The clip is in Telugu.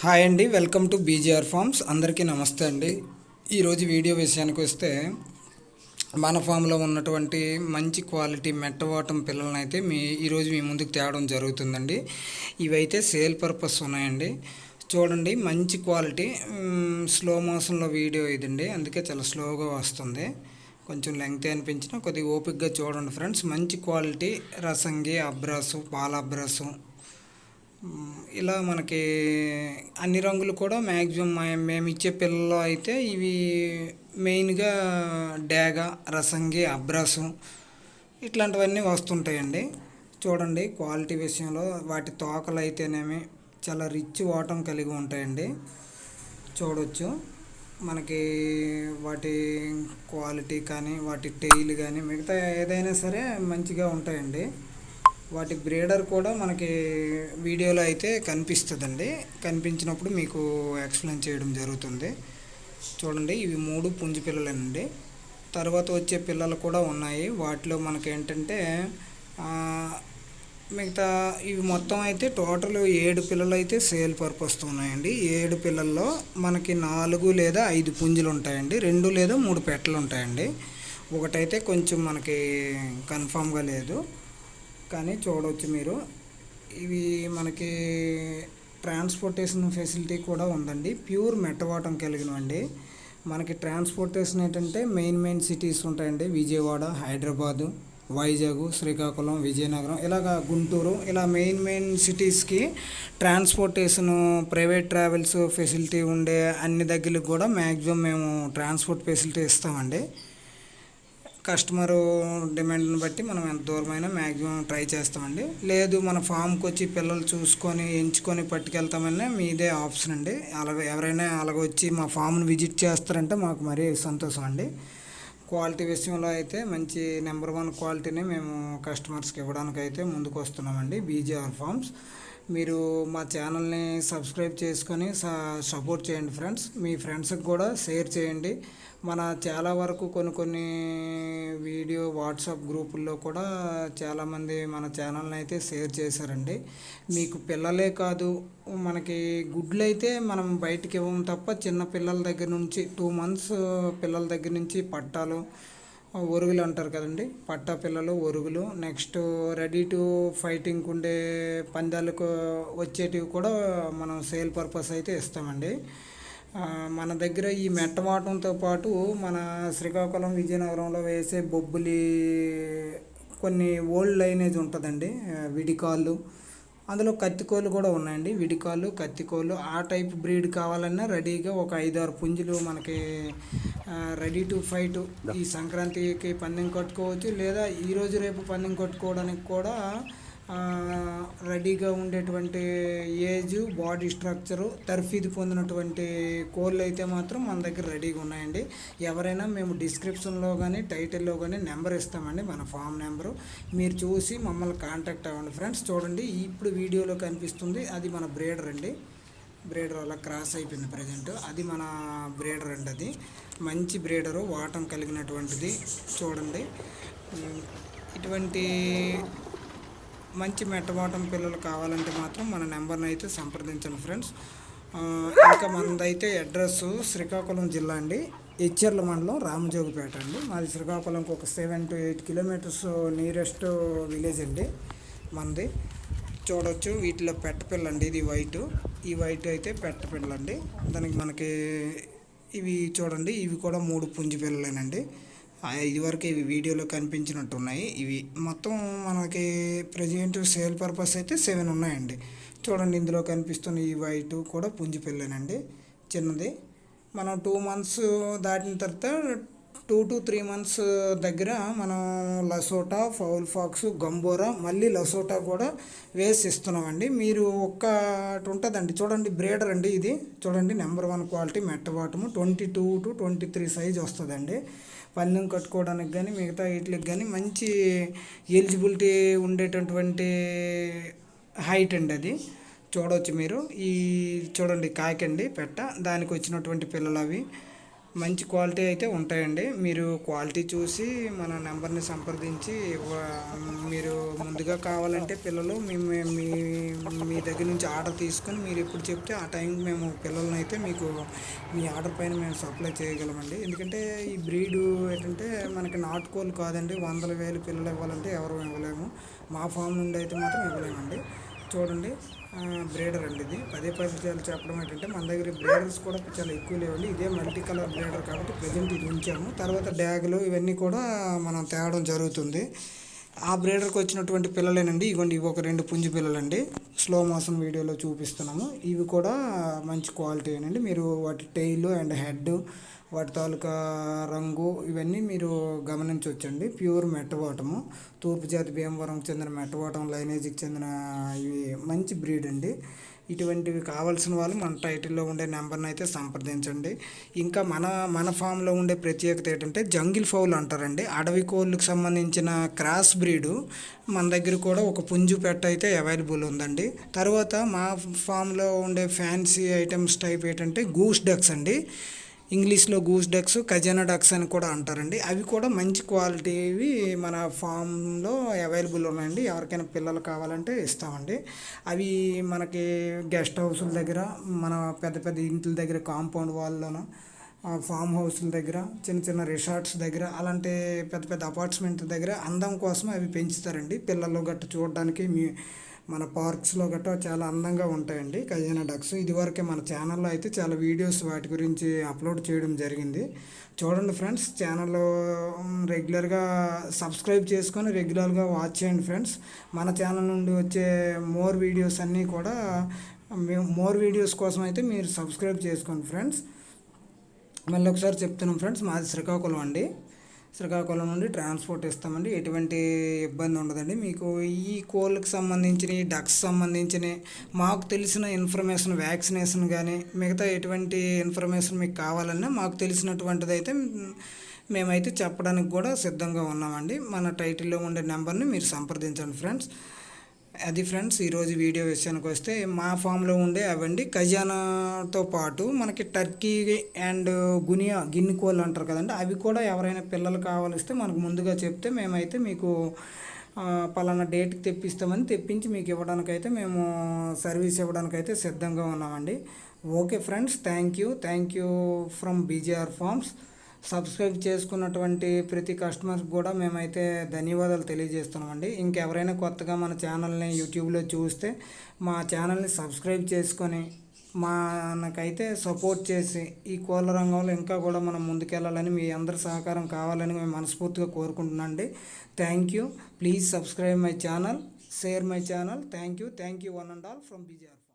హాయ్ అండి వెల్కమ్ టు బీజీఆర్ ఫార్మ్స్. అందరికీ నమస్తే అండి. ఈరోజు వీడియో విషయానికి వస్తే మన ఫామ్లో ఉన్నటువంటి మంచి క్వాలిటీ మెట్టవాటం పిల్లలను అయితే మీ ఈరోజు మీ ముందుకు తేవడం జరుగుతుందండి. ఇవైతే సేల్ పర్పస్ ఉన్నాయండి. చూడండి మంచి క్వాలిటీ స్లో మోషన్లో వీడియో ఇదండి. అందుకే చాలా స్లోగా వస్తుంది. కొంచెం లెంగ్త్ అనిపించిన కొద్దిగా ఓపిక్గా చూడండి ఫ్రెండ్స్. మంచి క్వాలిటీ రసంగి అబ్రాసు పాల అబ్రాసు ఇలా మనకి అన్ని రంగులు కూడా మ్యాక్సిమం మేము ఇచ్చే పిల్లలు అయితే ఇవి మెయిన్గా డాగ రసంగి అబ్రసం ఇట్లాంటివన్నీ వస్తుంటాయండి. చూడండి క్వాలిటీ విషయంలో వాటి తోకలు అయితేనేమి చాలా రిచ్ వాటం కలిగి ఉంటాయండి. చూడొచ్చు. మనకి వాటి క్వాలిటీ కానీ వాటి టెయిల్ కానీ మిగతా ఏదైనా సరే మంచిగా ఉంటాయండి. వాటి బ్రీడర్ కూడా మనకి వీడియోలో అయితే కనిపిస్తుందండి. కనిపించినప్పుడు మీకు ఎక్స్ప్లెయిన్ చేయడం జరుగుతుంది. చూడండి ఇవి మూడు పుంజు పిల్లలండి తర్వాత వచ్చే పిల్లలు కూడా ఉన్నాయి. వాటిలో మనకి ఏంటంటే మిగతా ఇవి మొత్తం అయితే టోటల్ ఏడు పిల్లలు అయితే సేల్ పర్పస్తో ఉన్నాయండి. ఏడు పిల్లల్లో మనకి నాలుగు లేదా ఐదు పుంజులు ఉంటాయండి. రెండు లేదా మూడు పెట్టలు ఉంటాయండి. ఒకటైతే కొంచెం మనకి కన్ఫామ్గా లేదు. కానీ చూడవచ్చు మీరు. ఇవి మనకి ట్రాన్స్పోర్టేషన్ ఫెసిలిటీ కూడా ఉందండి. ప్యూర్ మెట్టవాటం కలిగినవండి. మనకి ట్రాన్స్పోర్టేషన్ ఏంటంటే మెయిన్ మెయిన్ సిటీస్ ఉంటాయండి. విజయవాడ హైదరాబాదు వైజాగ్ శ్రీకాకుళం విజయనగరం ఇలాగ గుంటూరు ఇలా మెయిన్ మెయిన్ సిటీస్కి ట్రాన్స్పోర్టేషన్ ప్రైవేట్ ట్రావెల్స్ ఫెసిలిటీ ఉండే అన్ని దగ్గరికి కూడా మ్యాక్సిమం మేము ట్రాన్స్పోర్ట్ ఫెసిలిటీ ఇస్తామండి. కస్టమర్ డిమాండ్ని బట్టి మనం ఎంత దూరమైనా మ్యాక్సిమం ట్రై చేస్తామండి. లేదు మన ఫామ్కి వచ్చి పిల్లలు చూసుకొని ఎంచుకొని పట్టుకెళ్తామనే మీదే ఆప్షన్ అండి. అలాగే ఎవరైనా అలాగ వచ్చి మా ఫామ్ని విజిట్ చేస్తారంటే మాకు మరీ సంతోషం అండి. క్వాలిటీ విషయంలో అయితే మంచి నెంబర్ వన్ క్వాలిటీని మేము కస్టమర్స్కి ఇవ్వడానికి అయితే ముందుకు వస్తున్నామండి బీజేఆర్ ఫామ్స్. మీరు మా ఛానల్ని సబ్స్క్రైబ్ చేసుకొని స- సపోర్ట్ చేయండి ఫ్రెండ్స్. మీ ఫ్రెండ్స్కి కూడా షేర్ చేయండి. మన చాలా వరకు కొన్ని కొన్ని వీడియో వాట్సాప్ గ్రూపుల్లో కూడా చాలామంది మన ఛానల్ని అయితే షేర్ చేశారండి. మీకు పిల్లలే కాదు మనకి గుడ్లు అయితే మనం బయటికి ఇవ్వము తప్ప చిన్న పిల్లల దగ్గర నుంచి టూ మంత్స్ పిల్లల దగ్గర నుంచి పట్టాలు ఒరుగులు అంటారు కదండి. పట్టా పిల్లలు ఒరుగులు. నెక్స్ట్ రెడీ టు ఫైటింగ్ ఉండే పందాలకు వచ్చేటివి కూడా మనం సేల్ పర్పస్ అయితే ఇస్తామండి. మన దగ్గర ఈ మెట్టవాటంతో పాటు మన శ్రీకాకుళం విజయనగరంలో వేసే బొబ్బులి కొన్ని ఓల్డ్ లైనేజ్ ఉంటుందండి. విడికాళ్ళు. అందులో కత్తికోళ్ళు కూడా ఉన్నాయండి. విడికాళ్ళు కత్తికోళ్ళు. ఆ టైప్ బ్రీడ్ కావాలన్నా రెడీగా ఒక ఐదారు పుంజులు మనకి రెడీ టు ఫైట్ ఈ సంక్రాంతికి పందెం కట్టుకోవచ్చు లేదా ఈరోజు రేపు పందెం కట్టుకోవడానికి కూడా రెడీగా ఉండేటువంటి ఏజ్ బాడీ స్ట్రక్చరు తర్ఫీదు పొందినటువంటి కోళ్ళు అయితే మాత్రం మన దగ్గర రెడీగా ఉన్నాయండి. ఎవరైనా మేము డిస్క్రిప్షన్లో కానీ టైటిల్లో కానీ నెంబర్ ఇస్తామండి మన ఫామ్ నెంబరు మీరు చూసి మమ్మల్ని కాంటాక్ట్ అవ్వండి ఫ్రెండ్స్ చూడండి ఇప్పుడు వీడియోలో కనిపిస్తుంది అది మన బ్రేడర్ అండి. బ్రేడర్ అలా క్రాస్ అయిపోయింది ప్రజెంట్. అది మన బ్రేడర్ అండి అది. మంచి బ్రేడరు వాటం కలిగినటువంటిది చూడండి. ఇటువంటి మంచి మెట్టబాటం పిల్లలు కావాలంటే మాత్రం మన నెంబర్ని అయితే సంప్రదించండి ఫ్రెండ్స్. ఇంకా మనదైతే అడ్రస్ శ్రీకాకుళం జిల్లా అండి. ఇచ్చర్ల మండలం రామజోగిపేట అండి. మాది శ్రీకాకుళంకి ఒక seven to eight kilometres nearest village అండి. మనది చూడొచ్చు. వీటిలో పెట్టపిల్లండి అండి ఇది వైట్. ఈ వైట్ అయితే పెట్టపిల్లండి అండి దానికి మనకి ఇవి చూడండి. ఇవి కూడా మూడు పుంజి పిల్లలేనండి. ఇదివరకు ఇవి వీడియోలో కనిపించినట్టు ఉన్నాయి ఇవి మొత్తం మనకి ప్రజెంట్ సేల్ పర్పస్ అయితే సెవెన్ ఉన్నాయండి. చూడండి ఇందులో కనిపిస్తున్న ఈ వైట్ కూడా పుంజి పిల్లనండి. చిన్నది. మనం టూ మంత్స్ దాటిన తర్వాత టూ టు త్రీ మంత్స్ దగ్గర మనం లసోటా ఫౌల్ ఫాక్స్ గంబోరా మళ్ళీ లసోటా కూడా వేసి ఇస్తున్నామండి. మీరు ఒక్కటి ఉంటుందండి. చూడండి బ్రేడర్ అండి ఇది. చూడండి number one quality మెట్టబాటము twenty two to twenty three size వస్తుందండి. పందెం కట్టుకోవడానికి కానీ మిగతా వీటికి కానీ మంచి ఎలిజిబిలిటీ ఉండేటటువంటి హైట్ అండి అది. చూడవచ్చు మీరు. ఈ చూడండి కాకండి పెట్ట. దానికి వచ్చినటువంటి పిల్లలు అవి. మంచి క్వాలిటీ అయితే ఉంటాయండి. మీరు క్వాలిటీ చూసి మన నెంబర్ని సంప్రదించి మీరు ముందుగా కావాలంటే పిల్లలు మేము మీ మీ దగ్గర నుంచి ఆర్డర్ తీసుకొని మీరు ఎప్పుడు చెప్తే ఆ టైంకి మేము పిల్లల్ని అయితే మీకు మీ ఆర్డర్ పైన మేము సప్లై చేయగలమండి. ఎందుకంటే ఈ బ్రీడు ఏంటంటే మనకి నాటుకోలు కాదండి. వందల వేలు పిల్లలు ఇవ్వాలంటే ఎవరు ఇవ్వలేము. మా ఫామ్ నుండి అయితే మాత్రం ఇవ్వలేమండి. చూడండి. బ్రేడర్ అండి ఇది. పదే పది చెప్పడం ఏంటంటే మన దగ్గర బ్రేడర్స్ కూడా చాలా ఎక్కువ లేవండి. ఇదే మల్టీ కలర్ బ్రేడర్ కాబట్టి ప్రజెంట్ ఇది ఉంచాము. తర్వాత డ్యాగులు ఇవన్నీ కూడా మనం తేవడం జరుగుతుంది. ఆ బ్రేడర్కి వచ్చినటువంటి పిల్లలేనండి. ఇవ్వండి ఇవి ఒక రెండు పుంజు పిల్లలండి. స్లో మోషన్ వీడియోలో చూపిస్తున్నాము. ఇవి కూడా మంచి క్వాలిటీ అండి మీరు వాటి టైల్ అండ్ హెడ్ వాటి తాలూకా రంగు ఇవన్నీ మీరు గమనించవచ్చండి ప్యూర్ మెట్టవాటము తూర్పు జాతి భీమవరంకి చెందిన మెట్టవాటం లైనేజీకి చెందిన ఇవి మంచి బ్రీడ్ అండి. ఇటువంటివి కావాల్సిన వాళ్ళు మన టైటిల్లో ఉండే నెంబర్ని అయితే సంప్రదించండి. ఇంకా మన మన ఫామ్లో ఉండే ప్రత్యేకత ఏంటంటే జంగిల్ ఫౌల్ అంటారండి. అడవి కోళ్ళకు సంబంధించిన క్రాస్ బ్రీడు మన దగ్గర కూడా ఒక పుంజు పెట్ట అయితే అవైలబుల్ ఉందండి. తర్వాత మా ఫామ్లో ఉండే ఫ్యాన్సీ ఐటమ్స్ టైప్ ఏంటంటే గూస్ డక్స్ అండి. ఇంగ్లీష్లో గూస్ డక్స్ ఖజానా డక్స్ అని కూడా అంటారండి. అవి కూడా మంచి క్వాలిటీవి మన ఫామ్లో అవైలబుల్ ఉన్నాయండి. ఎవరికైనా పిల్లలు కావాలంటే ఇస్తామండి. అవి మనకి గెస్ట్ హౌస్ల దగ్గర మన పెద్ద పెద్ద ఇంట్ల దగ్గర కాంపౌండ్ వాళ్ళలోనూ ఫామ్ హౌస్ల దగ్గర చిన్న చిన్న రిసార్ట్స్ దగ్గర అలాంటి పెద్ద పెద్ద అపార్ట్మెంట్ దగ్గర అందం కోసం అవి పెంచుతారండి. పిల్లలు గట్ట చూడడానికి మీ మన పార్క్స్లో గట్రా చాలా అందంగా ఉంటాయండి కజినా డక్స్. ఇదివరకే మన ఛానల్లో అయితే చాలా వీడియోస్ వాటి గురించి అప్లోడ్ చేయడం జరిగింది. చూడండి ఫ్రెండ్స్ ఛానల్లో రెగ్యులర్గా సబ్స్క్రైబ్ చేసుకొని రెగ్యులర్గా వాచ్ చేయండి ఫ్రెండ్స్. మన ఛానల్ నుండి వచ్చే మోర్ వీడియోస్ అన్నీ కూడా మేము మోర్ వీడియోస్ కోసం అయితే మీరు సబ్స్క్రైబ్ చేసుకోండి ఫ్రెండ్స్. మళ్ళీ ఒకసారి చెప్తున్నాం ఫ్రెండ్స్ మాది శ్రీకాకుళం అండి. శ్రీకాకుళం నుండి ట్రాన్స్పోర్ట్ ఇస్తామండి. ఎటువంటి ఇబ్బంది ఉండదండి. మీకు ఈ కోళ్ళకి సంబంధించిన డక్స్ సంబంధించిన మాకు తెలిసిన ఇన్ఫర్మేషన్ వ్యాక్సినేషన్ కానీ మిగతా ఎటువంటి ఇన్ఫర్మేషన్ మీకు కావాలన్నా మాకు తెలిసినటువంటిది అయితే మేమైతే చెప్పడానికి కూడా సిద్ధంగా ఉన్నామండి. మన టైటిల్లో ఉండే నెంబర్ని మీరు సంప్రదించండి ఫ్రెండ్స్. అది ఫ్రెండ్స్ ఈరోజు వీడియో విషయానికి వస్తే మా ఫామ్లో ఉండే అవండి. ఖజానాతో పాటు మనకి టర్కీ అండ్ గునియా గిన్నె కోళ్ళు అంటారు కదండి. అవి కూడా ఎవరైనా పిల్లలు కావాలిస్తే మనకు ముందుగా చెప్తే మేమైతే మీకు పలానా డేట్కి తెప్పిస్తామని తెప్పించి మీకు ఇవ్వడానికైతే మేము సర్వీస్ ఇవ్వడానికైతే సిద్ధంగా ఉన్నామండి. Okay friends thank you. Thank you from BJR farms subscribe చేసుకున్నటువంటి ప్రతి కస్టమర్కి కూడా మేమైతే ధన్యవాదాలు తెలియజేస్తున్నామండి. ఇంకెవరైనా కొత్తగా మన ఛానల్ని యూట్యూబ్లో చూస్తే మా ఛానల్ని సబ్స్క్రైబ్ చేసుకొని మనకైతే సపోర్ట్ చేసి ఈ కోళ్ళ రంగంలో ఇంకా కూడా మనం ముందుకెళ్ళాలని మీ అందరి సహకారం కావాలని మేము మనస్ఫూర్తిగా కోరుకుంటున్నాం అండి thank you please subscribe my channel share my channel thank you thank you one and all from BJR